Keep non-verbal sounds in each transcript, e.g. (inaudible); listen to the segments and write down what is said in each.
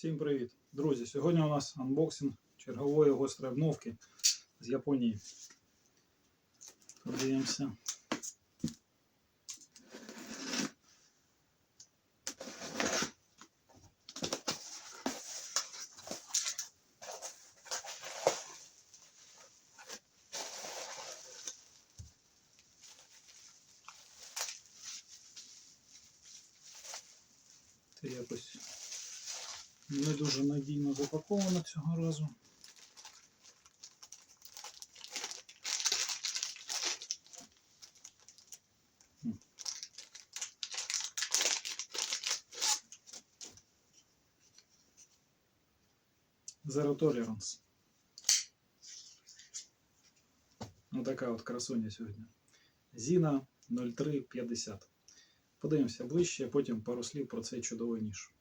Всім привіт! Друзі! Сьогодні у нас анбоксинг чергової гострої обновки з Японії. Подивимося. Це якось не дуже надійно запаковано цього разу. Zero Tolerance. Ну така от красуня сьогодні. Зіна 0350. Подивимося ближче, а потім пару слів про цей чудовий ніж.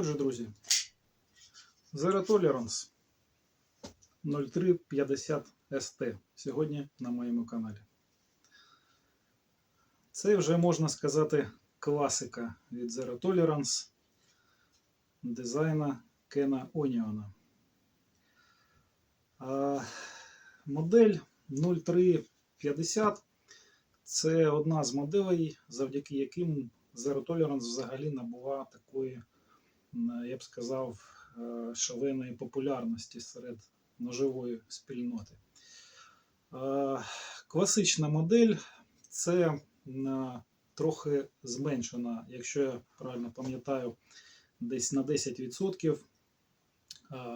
Отже, друзі, Zero Tolerance 0350 ST сьогодні на моєму каналі. Це вже можна сказати класика від Zero Tolerance дизайна Кена Оніона. Модель 0350 це одна з моделей, завдяки яким Zero Tolerance взагалі набула такої я б сказав, е, шаленої популярності серед ножової спільноти. Е, Класична модель це е, трохи зменшена, якщо я правильно пам'ятаю, десь на 10%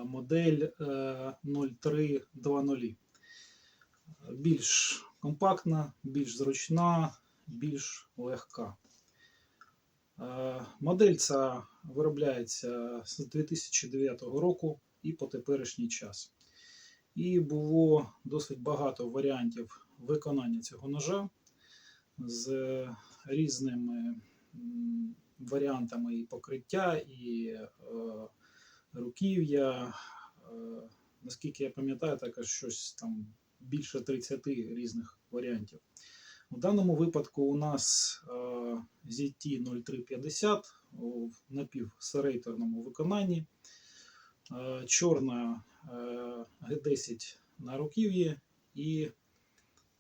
модель 0320. Більш компактна, більш зручна, більш легка. Модель ця виробляється з 2009 року і по теперішній час. І було досить багато варіантів виконання цього ножа з різними варіантами і покриття, і е, руків'я. Е, наскільки я пам'ятаю, також щось там більше 30 різних варіантів. В даному випадку у нас е, ZT0350 в напівсерейторному виконанні. Е, чорна G10 на руків'ї і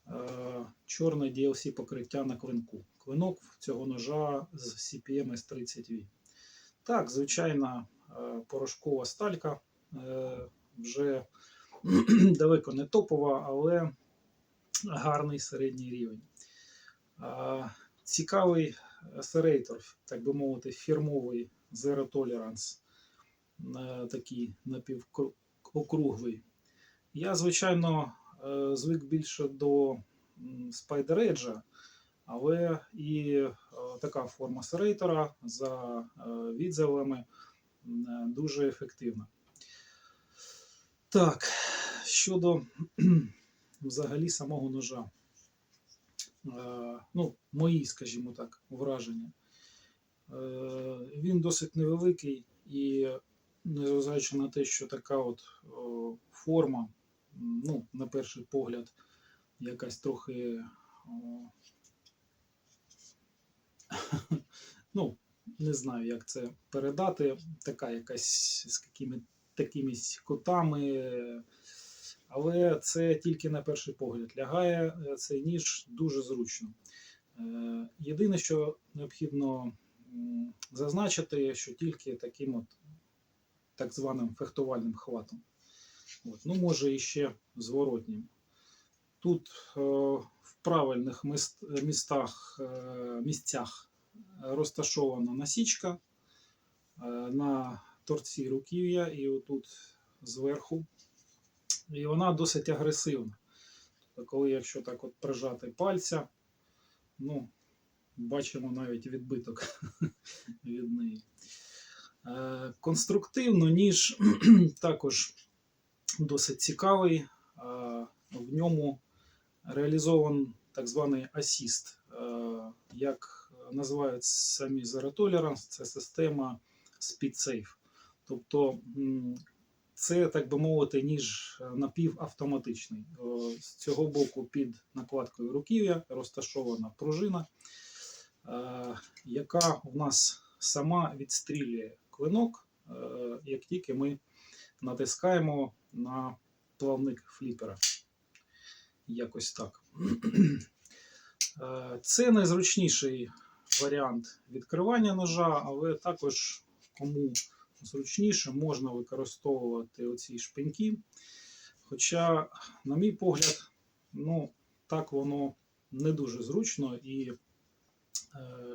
е, чорне DLC покриття на клинку. Клинок цього ножа з CPM S30V. Так, звичайна порошкова сталька вже (clears throat) далеко не топова, але гарний середній рівень. Цікавий серейтор, так би мовити, фірмовий Zero Tolerance, такий напівокруглий. Я, звичайно, е, звик більше до Spider Edge, але і е, така форма серейтора за е, відзивами е, дуже ефективна. Так, щодо взагалі самого ножа. Е, ну, мої, скажімо так, враження. Е, Він досить невеликий і, незважаючи на те, що така от форма, ну, на перший погляд, якась трохи. (laughs) Ну, не знаю, як це передати. Така якась з якими такими котами. Але це тільки на перший погляд. Лягає е, цей ніж дуже зручно. Е, Єдине, що необхідно зазначити, що тільки таким от так званим фехтувальним хватом. От. Ну, може, і ще зворотнім. Тут е, в правильних міст- містах, місцях розташована насічка на торці руків'я і отут зверху. І вона досить агресивна. Тобто, коли якщо так от прижати пальця, ну, бачимо навіть відбиток (laughs) від неї. Е, Конструктивно, ніж (clears throat) також досить цікавий. Е, В ньому реалізован так званий асіст. Е, Як називають самі Zero Tolerance, це система SpeedSafe. Тобто це, так би мовити, ніж е, напівавтоматичний. З цього боку під накладкою руків'я розташована пружина, е, яка у нас сама відстрілює клинок, е, як тільки ми натискаємо на плавник фліпера. Якось так. Е, Це найзручніший варіант відкривання ножа, але також кому зручніше можна використовувати оці шпиньки. Хоча, на мій погляд, ну, так воно не дуже зручно, і е,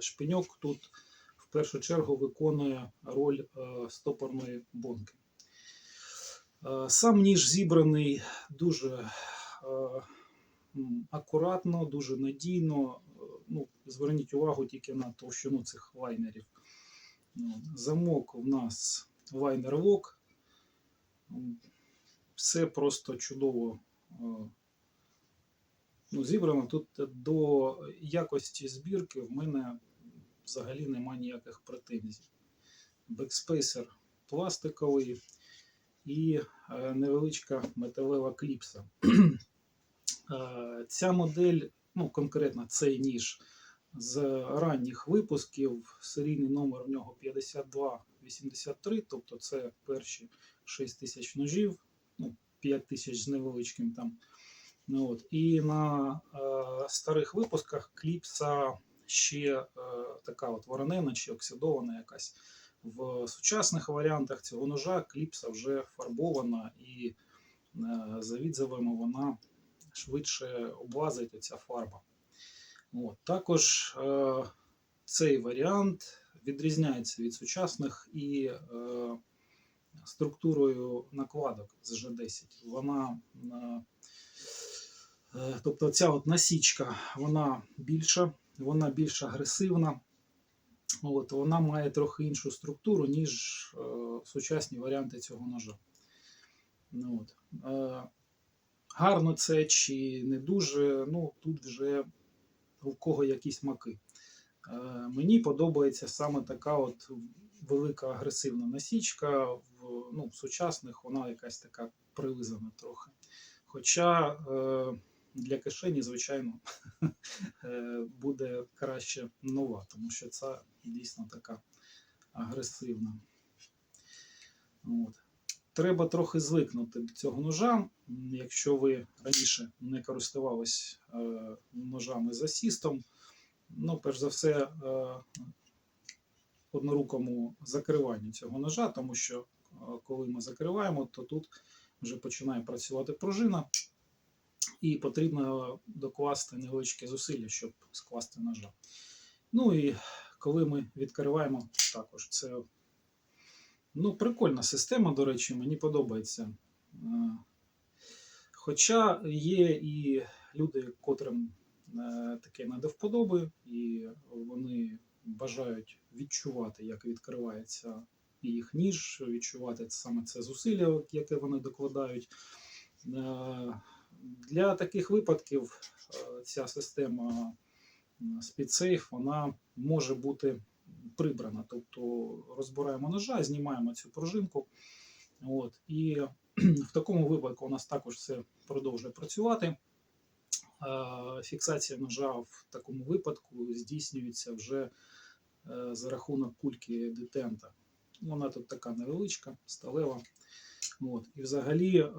шпиньок тут в першу чергу виконує роль е, стопорної бонки. Е, Сам ніж зібраний дуже акуратно, дуже надійно. Ну, зверніть увагу тільки на товщину цих лайнерів. Замок у нас Lock. Все просто чудово е, ну, зібрано. Тут до якості збірки в мене взагалі нема ніяких претензій. Бекспейсер пластиковий і е, невеличка металева кліпса. (clears throat) Е, Ця модель, ну конкретно цей ніж з ранніх випусків, серійний номер в нього 5283, тобто це перші 6 тисяч ножів, ну, 5 тисяч з невеличким там. Ну, от. І на е, старих випусках кліпса ще е, така от воронена чи оксидована якась. В сучасних варіантах цього ножа кліпса вже фарбована і е, за відзивами вона швидше облазить оця фарба. От. Також е, цей варіант відрізняється від сучасних і е, структурою накладок з G10. Вона, е, е, тобто ця от насічка, вона більша, вона більш агресивна. От, вона має трохи іншу структуру, ніж е, сучасні варіанти цього ножа. От. Е, гарно це чи не дуже, ну тут вже у кого якісь маки. Е, мені подобається саме така от велика агресивна насічка. В, ну, сучасних вона якась така прилизана трохи. Хоча е, для кишені, звичайно, (laughs) е, буде краще нова, тому що це дійсно така агресивна. От. Треба трохи звикнути до цього ножа. Якщо ви раніше не користувались е, ножами з асістом, ну, перш за все, е, однорукому закриванню цього ножа, тому що е, коли ми закриваємо, то тут вже починає працювати пружина, і потрібно докласти невеличке зусилля, щоб скласти ножа. Ну і коли ми відкриваємо, також це ну, прикольна система, до речі, мені подобається. Е, Хоча є і люди, котрим е, таке не до вподоби, і вони бажають відчувати, як відкривається їх ніж, відчувати саме це зусилля, яке вони докладають. Е, Для таких випадків ця система SpeedSafe, вона може бути прибрана. Тобто розбираємо ножа, знімаємо цю пружинку. От, і (clears throat) в такому випадку у нас також все продовжує працювати. Фіксація ножа в такому випадку здійснюється вже е, за рахунок кульки детента. Вона тут така невеличка, сталева. От. І взагалі е,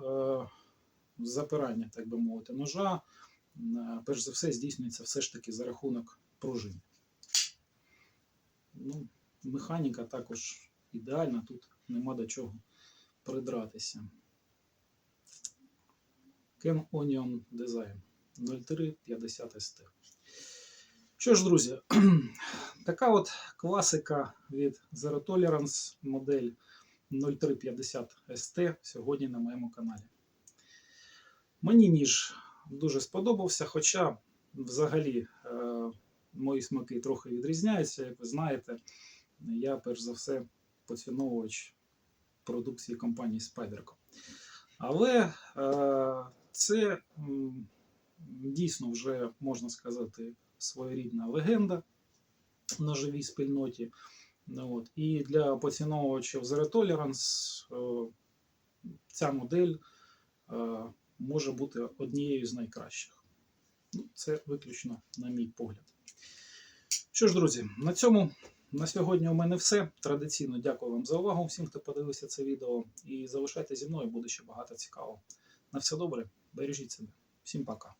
запирання, так би мовити, ножа, е, перш за все, здійснюється все ж таки за рахунок пружини. Ну, механіка також ідеальна, тут нема до чого придратися. Ken Onion Design 0350 ST. Що ж, друзі, (clears throat) така от класика від Zero Tolerance модель 0350 ST сьогодні на моєму каналі. Мені ніж дуже сподобався, хоча взагалі е, мої смаки трохи відрізняються, як ви знаєте. Я перш за все поціновувач продукції компанії Spyderco. Але е, це м, дійсно вже можна сказати своєрідна легенда в ножовій спільноті. Ну, от. І для поціновувачів Zero Tolerance е, ця модель е, може бути однією з найкращих. Ну, це виключно на мій погляд. Що ж, друзі, на цьому на сьогодні у мене все. Традиційно дякую вам за увагу всім, хто подивився це відео. І залишайтеся зі мною, буде ще багато цікавого. На все добре, бережіть себе. Всім пока.